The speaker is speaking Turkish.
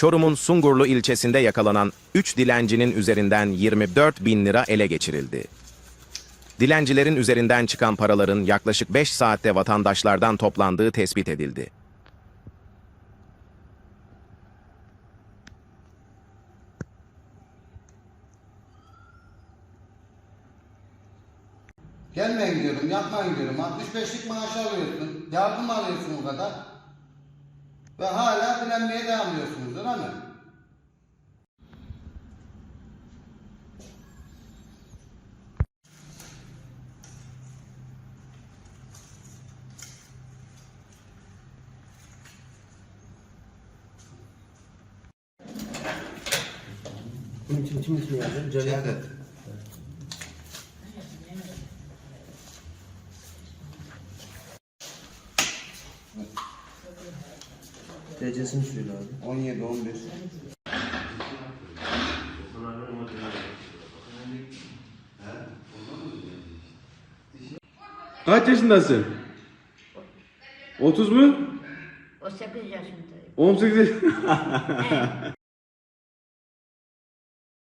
Çorum'un Sungurlu ilçesinde yakalanan 3 dilencinin üzerinden 24 bin lira ele geçirildi. Dilencilerin üzerinden çıkan paraların yaklaşık 5 saatte vatandaşlardan toplandığı tespit edildi. Gelmeyin diyorum, yapmayın diyorum. 65'lik maaş alıyorsun, yardım alıyorsun o kadar. Ve hala dilenmeye devam ediyorsunuz öyle mi? Bunun için kim ismi yazdın? Cevdet. Cevdet. DC'sini söyle abi. 17, 11. Kaç yaşındasın? 30 mu? O 8 yaşındayım. 18 yaş-